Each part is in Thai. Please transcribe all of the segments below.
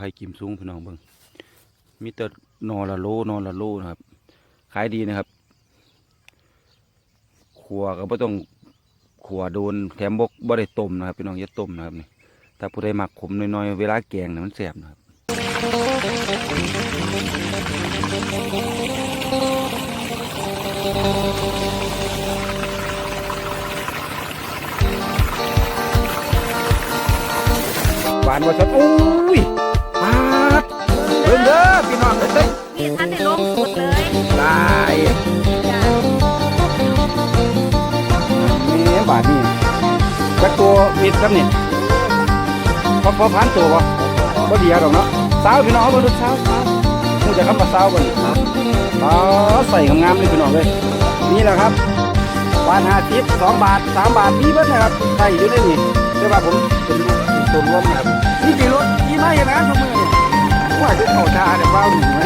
ไผ่กิมซุ้งพี่น้องเบิ่งมีแต่นอละโลนอละโลนะครับ ขายดีนะครับ ขัวก็บ่ต้องขัวโดนแถมบกบ่ได้ต้มนะครับพี่น้องอย่าต้มนะครับนี่ถ้าผู้ใดหมักขมน้อยๆเวลาแกงน่ะมันแซ่บนะครับหวานว่าสันอุ้ย เบิ่งเด้อพี่น้องเอ้ยนี่ท่านได้ลงสุดเลยตายจ้ะนี่บาทนี่จักตัวมิดครับนี่พอพอพันตัวบ่บ่เดียวดอกเนาะสาวพี่น้องเอาเบิ่งดูสาวสาวคงจะคำว่าสาวกันครับอ๋อใส่งามๆเลยพี่น้องเลยนี่แหละครับวานห้าสิบสองบาทสามบาทมีเบิดนะครับใส่อยู่ในนี่แต่ว่าผมเป็นลูกเป็นตัวรวมนะครับนี่กี่รถ เข้าท่าเดี๋ยว่าหนึ่งไหม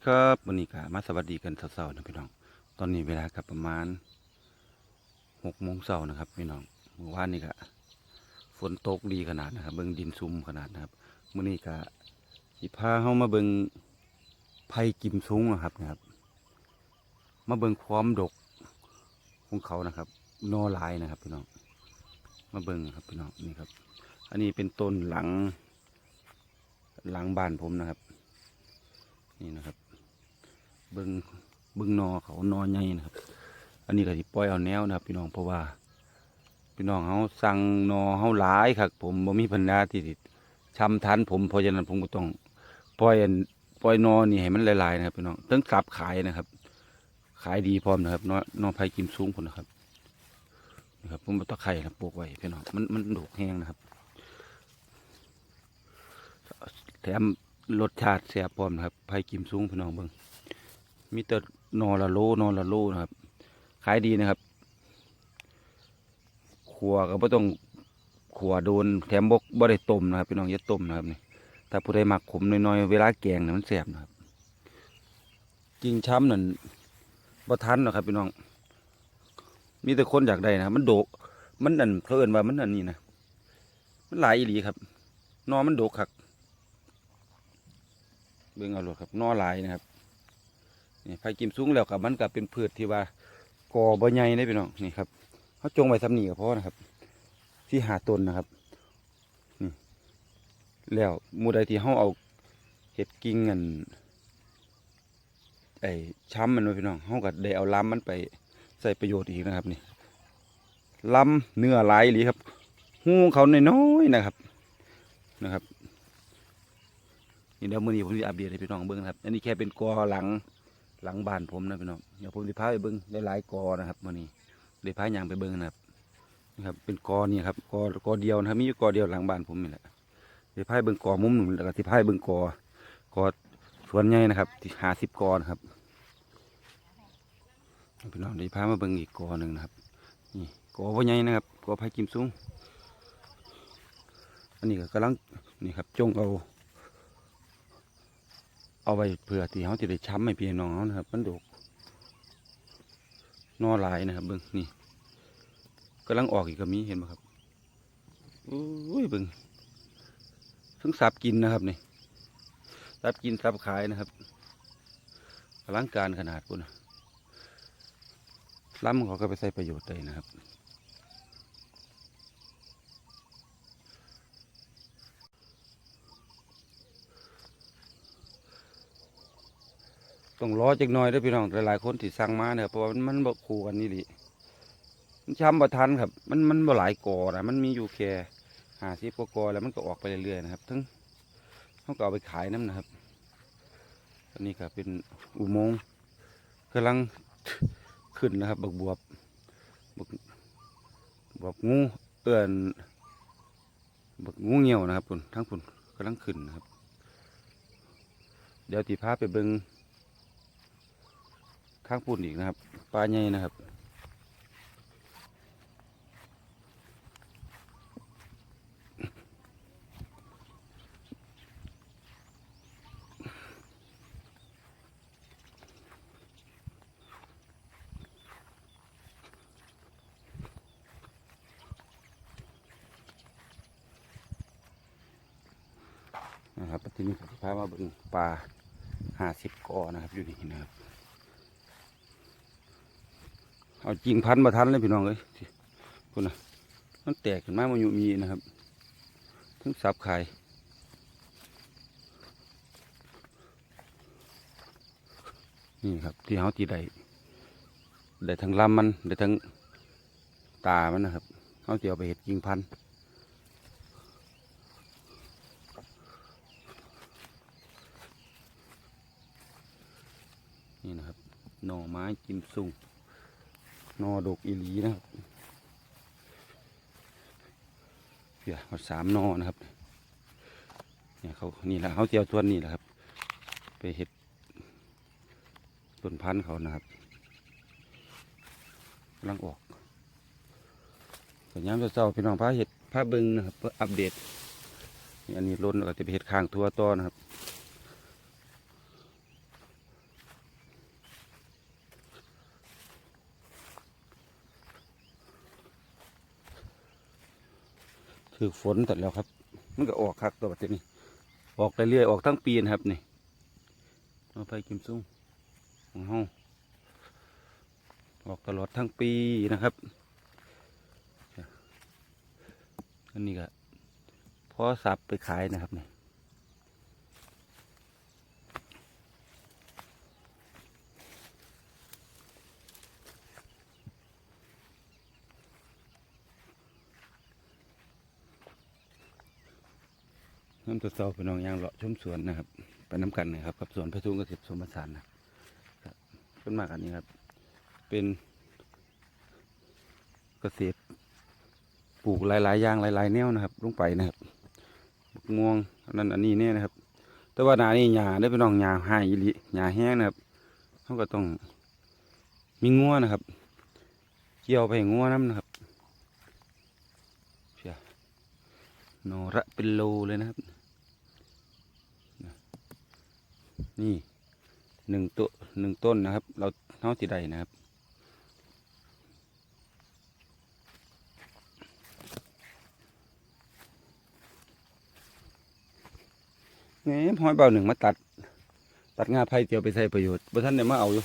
ดีครับวันนี้ก็มาสวัสดีกันเช้าๆนะพี่น้อง ตอนนี้เวลากับประมาณหกโมงเช้านะครับพี่น้องเมื่อวานนี้ก็ฝนตกดีขนาดนะครับ เบิ่งดินซุ่มขนาดนะครับมื้อนี้ก็สิพาเฮามาเบิ่งไผ่กิมซุ้งนะครับนะครับ มาเบิ่งความดกของเขานะครับนอลายนะครับพี่น้อง มาเบิ่งครับพี่น้องนี่ครับ อันนี้เป็นต้นหลังหลังบ้านผมนะครับ นี่นะครับ เบิ่งเบิ่งนอเขานอใหญ่นะครับ อันนี้ก็สิปล่อยเอาแนวนะครับ พี่น้องเพราะว่าพี่น้องเขาสั่งนอเขาหลายครับ ผมบ่มีปัญญาที่สิชำทันผมเพราะฉะนั้นผมก็ต้องปล่อยปล่อยนอนี่ให้มันหลายๆนะครับพี่น้องต้องสับขายนะครับ ขายดีพร้อมนะครับนอนอไผ่กิมสูงคนนะครับนะครับผมเอาตะไคร่นะปลูกไว้พี่น้องมันมันดกแห้งนะครับ แถมรสชาติแซ่บพร้อมนะครับไผ่กิมสูงพี่น้องเบิ่ง มีแต่นอละโลนอละโลนะครับขายดีนะครับขัวก็บ่ต้องขัวโดนแถมบกบ่ได้ต้มนะครับพี่น้องอย่าต้มนะครับนี่ถ้าผู้ใดหมักขมน้อยๆเวลาแกงน่ะมันแซ่บนะครับจริงช้ำนั่นบ่ทันหรอกครับพี่น้อง มีแต่คนอยากได้นะมันโดก มันอันเขาเอินว่ามันอันนี้นะมันหลายอีหลีครับนอมันโดกครับเบิ่งเอาโลดครับนอหลายนะครับ นี่ไผ่กิมสูงแล้วกับมันก็เป็นพืชที่ว่ากอบใหญ่ได้พี่น้องนี่ครับเขาจงไว้สำนีก็พอนะครับ ที่หาต้นนะครับนี่แล้วมูใดที่เขาเอาเห็ดกิ่งอันไอ้ช้ำมันไว้พี่น้องเขาก็ได้เอาล้ำมันไปใส่ประโยชน์อีกนะครับนี่ล้ำเนื้อลายอีหลีครับหูเขาน้อยๆนะครับนะครับนี่เดี๋ยวมือนี้ผมจะอัปเดตให้พี่น้องเบิ้งครับ อันนี้แค่เป็นกอหลัง หลังบ้านผมนะพี่น้องเดี๋ยวผมจะพาไปเบิ้งหลายๆกอนะครับมื้อนี้เดี๋ยวพายางไปเบิ้งนะครับนี่ครับ เป็นกอนี่ครับกอกอเดียวนะครับมีอยู่กอเดียวหลังบ้านผมนี่แหละเดี๋ยวพายเบิ้งกอมุมหนึ่งแล้วก็ที่พายเบิ้งกอกอส่วนใหญ่นะครับที่หาสิบกอนะครับพี่น้องได้พามาเบิ่งอีกกอหนึ่งนะครับนี่กอว่าใหญ่นะครับกอไผ่กิมซุ้งอันนี้ก็กำลังนี่ครับจงเอา เอาไว้เพื่อที่เขาจะได้ช้ำให้พี่น้องเขานะครับ มันดกนอลายนะครับเบิ่งนี่กำลังออกอีกก็มีเห็นไหมครับอุ้ยเบิ่งซึ่งสับกินนะครับนี่สับกินสับขายนะครับอลังการขนาดคุณนะล้ำเขาก็ไปใช้ประโยชน์ได้นะครับ ต้องรอจักหน่อยเด้วยพี่น้องหลายๆคนที่สั่งมาเนี่ยเพราะว่ามันมันบคู่กันนี่ดิมันช้ำบ่ทันครับ มันมันบ่หลายกอนะมันมีอยู่แค่ห้าสิบกว่ากอแล้วมันก็ออกไปเรื่อยๆนะครับ ทั้งเขาก็เอาไปขายน้ำนะครับอันนี้ก็เป็นอุโมงค์กำลังขึ้นนะครับบักบวบบักบอกงูเอื่อนบอกงูเงียวนะครับคุณทั้งคุณกำลังขึ้นนะครับ เดี๋ยวตีพาไปเบิง ข้างปุ่นอีกนะครับ ปลาใหญ่นะครับนะครับที่นี่ผมพามาเบิ่งปลาห้าสิบกอนะครับ อยู่นี่นะครับ เอาจริงพันมาทันเลยพี่น้องเลยคุณนะมันแตกขึ้นมามันอยู่มีนะครับทั้งสับไข่นี่ครับที่เขาตีได้ได้ทั้งลำมันได้ทั้งตามันนะครับเขาจะเอาไปเห็ดจริงพันธุ์นี่นะครับหน่อไม้กิมซุง นอดกอีหลีนะครับเดี๋ยวมาสามนอนะครับเนี่ยเขานี่แหละเขาเจียวตัวนี่แหละครับ ไปเห็ดต้นพันธุ์เขานะครับกำลังออกแต่ย้ำเจ้าๆพี่น้องพาเห็ดพาเบิงนะครับเพื่ออัปเดตนี่อันนี้ล้นก็จะไปเห็ดข้างทัวต่อนะครับ ถือฝนตัดแล้วครับ มันก็ออกคักตัวแบบนี้ ออกเรื่อยๆออกทั้งปีนะครับนี่เอาไปกิมซุ้งของเฮาออกตลอดทั้งปีนะครับ อันนี้ก็พอสับไปขายนะครับนี่ น้ำตัวเสาพี่น้องยางเลาะชุ่มสวนนะครับ ไปน้ำกันนะครับ กับสวนพระทุ่งเกษตรสมบัติสารนะครับต้นมากอันนี้ครับ เป็นเกษตรปลูกหลายๆอย่างหลายๆแนวนะครับลงไปนะครับบักม่วงอันนั้นอันนี้เนี่ยนะครับ แต่ว่านานี่หญ้าได้ไปนองหญ้าหายอีหลีหญ้าแห้งนะครับเขาก็ต้องมีงัวนะครับ เกี่ยวไปให้งัวน้ำนะครับเชียหนอระเป็นโลเลยนะครับ นี่หนึ่งต้นหนึ่งต้นนะครับ เราเท่าที่ใดนะครับ นี่ห้อยเบาหนึ่งมาตัด ตัดงาไผ่เตียวไปใช้ประโยชน์บ่ท่านได้มาเอาอยู่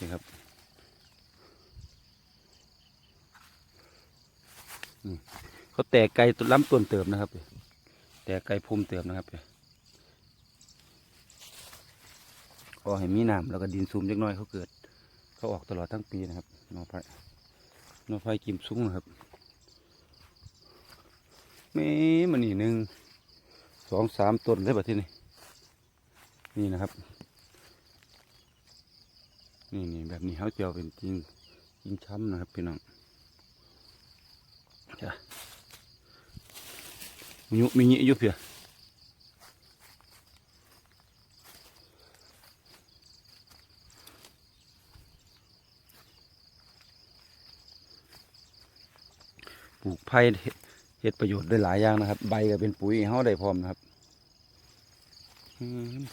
นี่ครับเขาแตกไกลต้นล้ำต้นเติมนะครับ แตกไกลภูมิเติมนะครับ ก็ให้มีน้ำแล้วก็ดินซุ่มเล็กน้อยเขาเกิด เขาออกตลอดทั้งปีนะครับนอไผ่นอไผ่กิมซุ้งนะครับแม่มันนี่หนึ่งสองสามต้นเลยแบบที่นี่นี่นะครับ นี่นี่แบบนี้เขาเจียวเป็นจริงจริงช้ำนะครับพี่น้องจ้ะมียุมีเงี้ยอยู่เพีย ปลูกไผ่เฮ็ดประโยชน์ได้หลายอย่างนะครับ ใบก็เป็นปุ๋ยเขาได้พร้อมนะครับอืม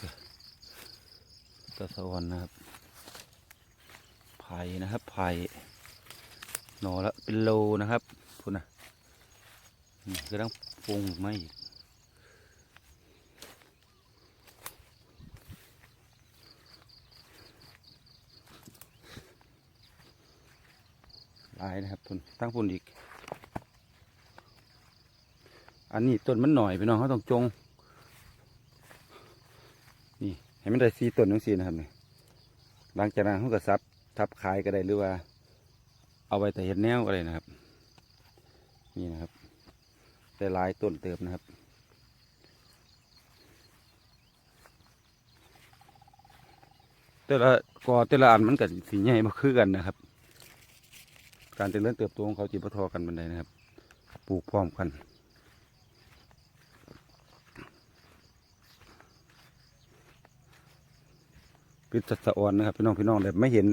ตะสวรรค์นะครับไผ่นะครับไผ่หนอละเป็นโลนะครับคุณนะนี่ก็ต้องปรุงไม่อีกหลายนะครับทุนตั้งพุ่นอีก อันนี้ต้นมันหน่อยพี่น้องเขาต้องจง นี่ให้มันได้สีต้นทั้งสีนะครับนี่หลังจากนั้นเขาก็ซับทับขายก็ได้หรือว่า เอาไว้แต่เห็ดแนวก็ได้นะครับ นี่นะครับได้หลายต้นเติมนะครับแต่ละกอแต่ละอันมันก็สีใหญ่มาคือกันนะครับ การเจริญเติบโตของเขาจีบทอกันบันไดนะครับ ปลูกพร้อมกัน ปิดสัดสะออนนะครับ พี่น้องพี่น้องแบบไม่เห็น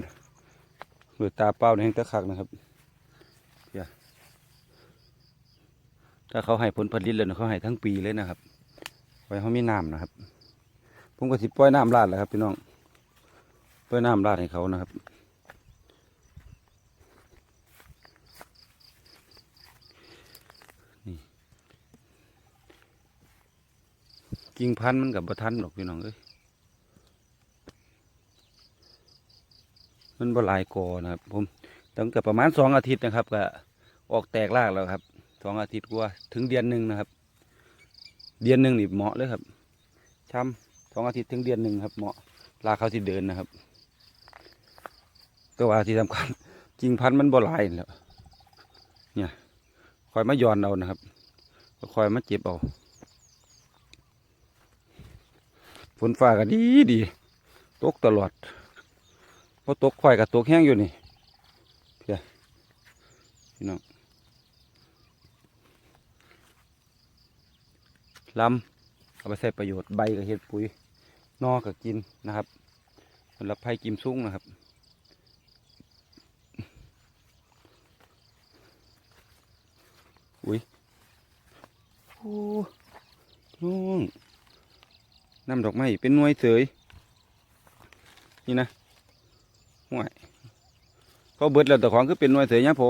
ด้วยตาเปล่าในแห่งตะคักนะครับเพียถ้าเขาให้ผลผลิตเลยเขาให้ทั้งปีเลยนะครับ ไว้เขามีน้ำนะครับ ผมก็สิปล่อยน้ำราดแหละครับ พี่น้องปล่อยน้ำราดให้เขานะครับนี่กิ่งพันธุ์มันกับบทันหรอกพี่น้องเอ้ย มันบ่หลายกอนะครับ ผมตั้งแต่ประมาณสองอาทิตย์นะครับ ก็ออกแตกรากแล้วครับสองอาทิตย์กว่าถึงเดือนหนึ่งนะครับ เดือนหนึ่งนี่เหมาะเลยครับช้ำสองอาทิตย์ถึงเดือนหนึ่งครับ เหมาะรากเขาที่เดินนะครับ ก็ว่าที่สำคัญกิ่งพันธุ์มันบ่หลายแล้วเนี่ยคอยมาย้อนเอานะครับก็คอยมาเจ็บเอาฝนฟ้าก็ดีดีตกตลอด พอตกข่อยกับตกแห้งอยู่นี่เพียพี่น้องลำเอาไปใส่ประโยชน์ใบกับเห็ดปุ๋ยนอกับกินนะครับสำหรับไผ่กิมซุ้งนะครับอุ้ยโอ้ลุงน้ำดอกไม้เป็นนวยเสยนี่นะ เขาเบิดแล้วแต่ของคือเป็นหน่วยเสือเนี่ยโผ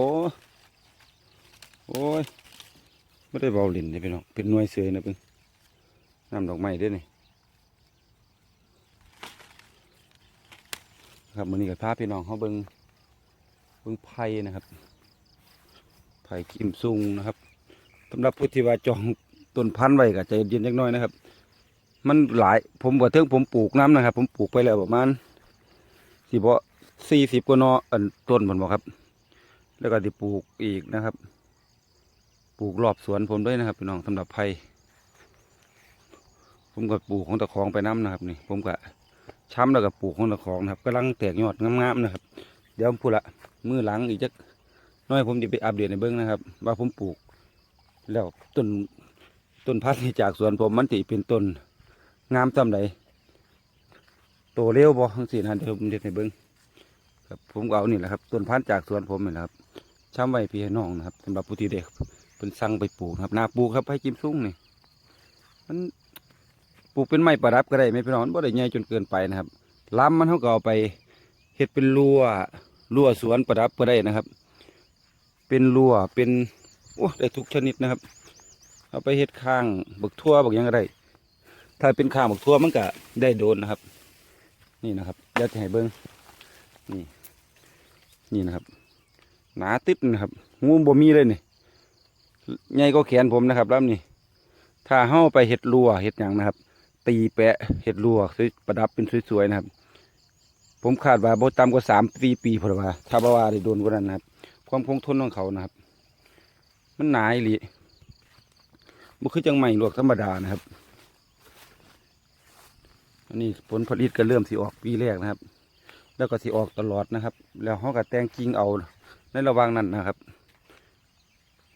โอ้ยไม่ได้เบาหลินเลยพี่น้องเป็นหน่วยเสือนะเพิ่งน้ำดอกไม้ด้วยนี่ครับมือนี้กับพาพี่น้องเขาเบิงเบิงไผ่นะครับไผ่กิมซุงนะครับสำหรับผู้ที่ว่าจองต้นพันธุ์ไว้ก็ใจเย็นๆจักหน้อยนะครับ มันหลายผมก็เทิงผมปลูกน้ำนะครับ ผมปลูกไปแล้วประมาณสิบ่ สี่สิบกว่านออันต้นผมบอกครับ แล้วก็ที่ปลูกอีกนะครับ ปลูกรอบสวนผมด้วยนะครับพี่น้องสำหรับไผ่ผมก็ปลูกของตะคองไปน้ำนะครับนี่ ผมก็ช้ำแล้วก็ปลูกของตะคองนะครับกำลังแตกยอดงามๆนะครับ เดี๋ยวผมพูดละมือหลังอีกจักน้อยผมจะไปอัปเดตในเบื้องนะครับ ว่าผมปลูก แล้วต้นต้นพันธุ์ที่จากสวนผมมันติเป็นต้นงามจำใดโตเร็วบ่ทั้งสี่นะเดี๋ยวผมเด็ดให้เบิ้อง ครับผมก็เอานี่แหละครับต้นพันธุ์จากสวนผมนี่แหละครับช้ำไว้พี่ให้น้องนะครับสำหรับผู้ที่เด็กเป็นสั่งไปปลูกครับนาปลูกครับให้กิมซุ้งนี่มันปลูกเป็นไม้ประดับก็ได้ไม่พี่น้องมันบ่ได้ใหญ่จนเกินไปนะครับลำมันเขาก็เอาไปเฮ็ดเป็นรั้วรั้วสวนประดับก็ได้นะครับ เป็นรั้วเป็นโอ้ได้ทุกชนิดนะครับ เอาไปเฮ็ดข้างบักทั่วบักยังก็ได้ถ้าเป็นข้างบักทั่วมันก็ได้โดนนะครับ นี่นะครับเดี๋ยวจะให้เบิ้งนี่ นี่นะครับ หนาติดนะครับงูบ่มีเลยนี่ใหญ่ก็แขนผมนะครับแล้วนี่ถ้าเฮ้าไปเห็ดรัวเห็ดหยังนะครับ ตีแปะเห็ดรัวสวยประดับเป็นสวยๆนะครับ ผมคาดว่าบ่ต่ำกว่าสามปีปีพอว่าถ้าบ่ว่าได้โดนกว่านั้นนะครับ ความคงทนของเขานะครับ มันหนาอีหลีมันคือจังใหม่ลวกธรรมดานะครับอันนี้ผลผลิตก็เริ่มสิออกปีแรกนะครับ แล้วก็สิออกตลอดนะครับ แล้วเขาก็แต่งกิ่งเอาในระหว่างนั้นนะครับ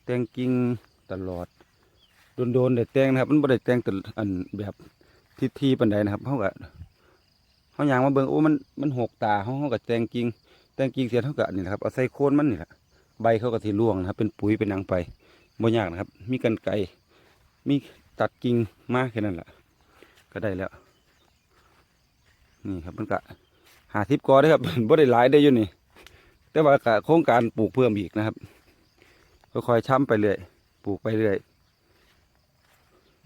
แต่งกิ่งตลอดโดนๆได้แต่งนะครับ มันบ่ได้แต่งตลอันแบบทิศทีปันใดนะครับเขาก็เขาอยางมาเบิ่งโอ้มันมันหกตาเขาเขาก็แต่งกิ่งแต่งกิ่งเสร็จเขาก็นี่แหละครับเอาใส่โคนมันนี่แหละใบเขาก็สิร่วงนะครับ เป็นปุ๋ยเป็นนังไปบ่ยากนะครับ มีกันไกมีตัดกิ่งมากแค่นั้นแหละก็ได้แล้ว นี่ครับมันก็ หาทิปกอได้ครับบ่ได้หลายได้อยู่นี่ แต่ว่าโครงการปลูกเพิ่มอีกนะครับค่อยๆช้ำไปเรื่อยปลูกไปเรื่อย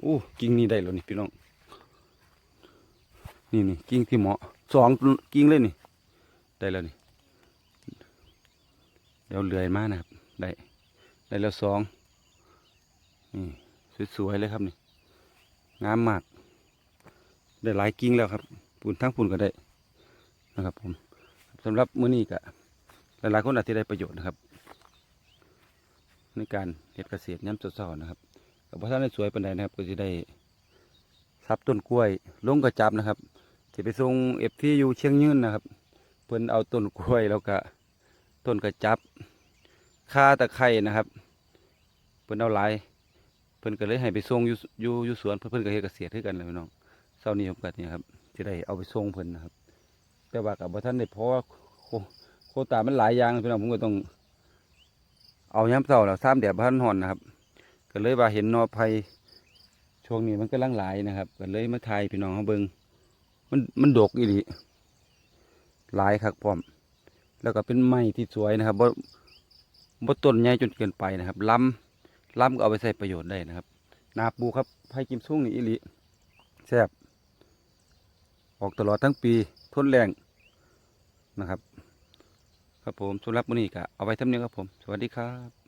อู้กิ่งนี้ได้แล้วนี่พี่น้องนี่นี่กิ่งที่เหมาะสองกิ่งเลยนี่ ได้แล้วนี่เดี๋ยวเลื่อยมานะครับ ได้ ได้แล้วสองนี่สวยๆเลยครับนี่งามมากได้หลายกิ่งแล้วครับปูนทั้งปูนก็ได้ นะครับผมสำหรับมื้อนี้ก็หลายๆคนอาจจะได้ประโยชน์นะครับ ในการเฮ็ดเกษตรย้ำเช้าๆนะครับกับพระท่านได้สวยปานใดนะครับ ก็จะได้ซับต้นกล้วยลงกระจับนะครับจะไปส่งเอฟที่อยู่เชียงยืนนะครับ เพิ่นเอาต้นกล้วยแล้วก็ต้นกระจับคาตะไคร่นะครับ เพิ่นเอาหลายเพิ่นก็เลยให้ไปส่งอยู่อยู่อยู่สวนเพิ่นเพิ่นก็เฮ็ดเกษตรคือกันเลยพี่น้องเช้านี้ผมก็เนี่ยครับสิได้เอาไปส่งเพิ่นนะครับ แต่ว่าก็บ่ทันได้เพราะว่าโคโคตามันหลายอย่างพี่น้องผมก็ต้อง เอายามเช้าแล้ว3แดดบ่ทันร้อนนะครับ ก็เลยว่าเห็นนอไผ่ช่วงนี้มันกำลังหลายนะครับ ก็เลยมาถ่ายพี่น้องเฮาเบิ่งมันมันดกอีหลีหลายคักพร้อม แล้วก็เป็นไม้ที่สวยนะครับบ่บ่ต้นใหญ่จนเกินไปนะครับล้ำล้ำก็เอาไปใช้ประโยชน์ได้นะครับ นาปูครับไผ่กิมซุ่งนี่อีหลีแซ่บออกตลอดทั้งปีทนแรง นะครับ ครับผมสุรับมุนีกะเอาไว้ทำเนี้ครับผม สวัสดีครับ